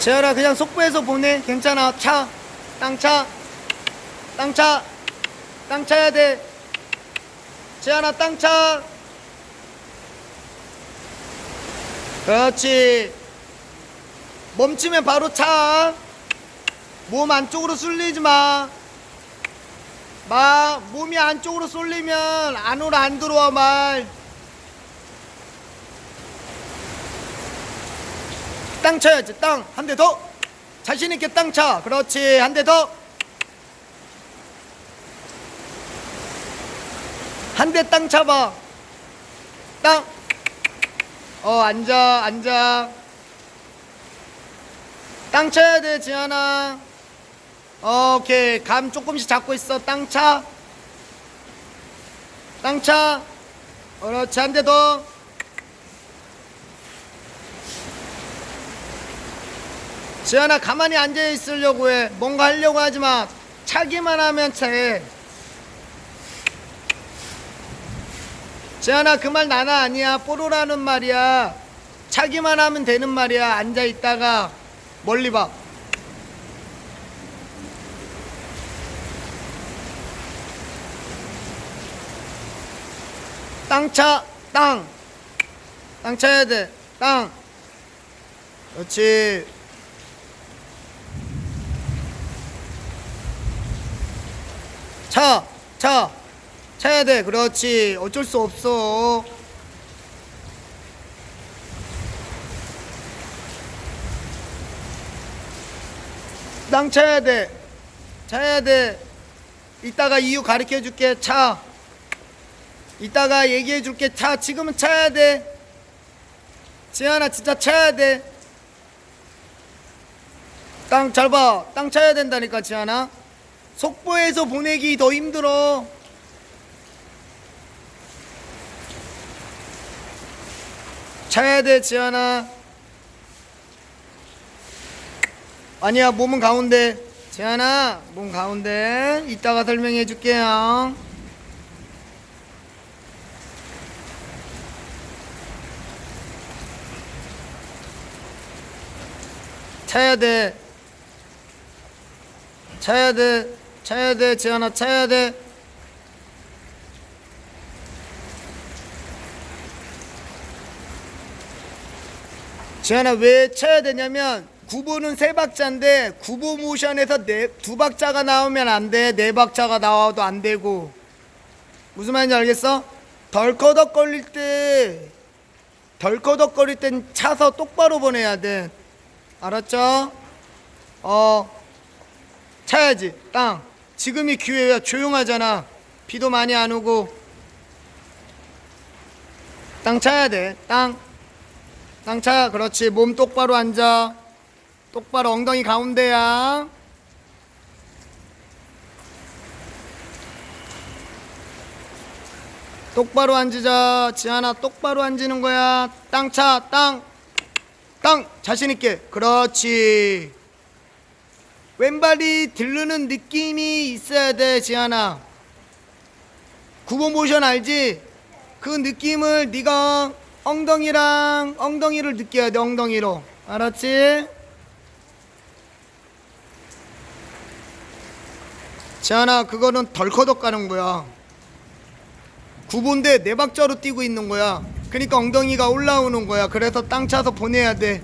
재현아 그냥 속보해서 보내. 괜찮아. 차. 땅차. 땅차. 땅 차야 돼. 재현아 땅차. 그렇지. 멈추면 바로 차. 몸 안쪽으로 쏠리지 마. 마. 몸이 안쪽으로 쏠리면 안으로 안 들어와 말. 땅 쳐야지 땅 한 대 더. 자신 있게 땅 차. 그렇지 한 대 더. 한 대 땅 차봐. 땅. 어 앉아 앉아. 땅 쳐야 돼 지현아. 오케이 감 조금씩 잡고 있어 땅 차 땅 차 그렇지 한 대 더 지현아 가만히 앉아 있으려고 해. 뭔가 하려고 하지 마. 차기만 하면 차해 지현아 그 말 나나 아니야? 뽀로라는 말이야. 차기만 하면 되는 말이야. 앉아 있다가. 멀리 봐. 땅차. 땅. 땅 차야 돼. 땅. 그렇지. 차. 차. 차야 돼. 그렇지. 어쩔 수 없어. 땅 차야 돼. 차야 돼. 이따가 이유 가르쳐 줄게. 차. 이따가 얘기해 줄게. 차 지금은 차야 돼. 지현아 진짜 차야 돼. 땅 잘 봐. 땅 차야 된다니까 지현아. 속보에서 보내기 더 힘들어. 차야 돼 지현아. 아니야 몸은 가운데. 지현아 몸 가운데. 이따가 설명해 줄게요. 차야 돼. 차야 돼. 차야 돼. 지현아 차야 돼. 지현아 왜 차야 되냐면 구보는 세 박자인데 구보 모션에서 네, 두 박자가 나오면 안 돼. 네 박자가 나와도 안 되고. 무슨 말인지 알겠어? 덜커덕 걸릴 때 덜커덕 거릴 땐 차서 똑바로 보내야 돼. 알았죠? 어, 차야지, 땅. 지금이 기회야. 조용하잖아. 비도 많이 안 오고. 땅 차야 돼. 땅. 땅 차. 그렇지. 몸 똑바로 앉아. 똑바로 엉덩이 가운데야. 똑바로 앉으자. 지하나 똑바로 앉는 거야. 땅 차. 땅. 땅 자신 있게 그렇지 왼발이 들르는 느낌이 있어야 돼 지하나 구보 모션 알지? 그 느낌을 네가 엉덩이랑 엉덩이를 느껴야 돼 엉덩이로. 알았지? 지하나 그거는 덜커덕 가는 거야. 구본데 네 박자로 뛰고 있는 거야. 그러니까 엉덩이가 올라오는 거야. 그래서 땅 차서 보내야 돼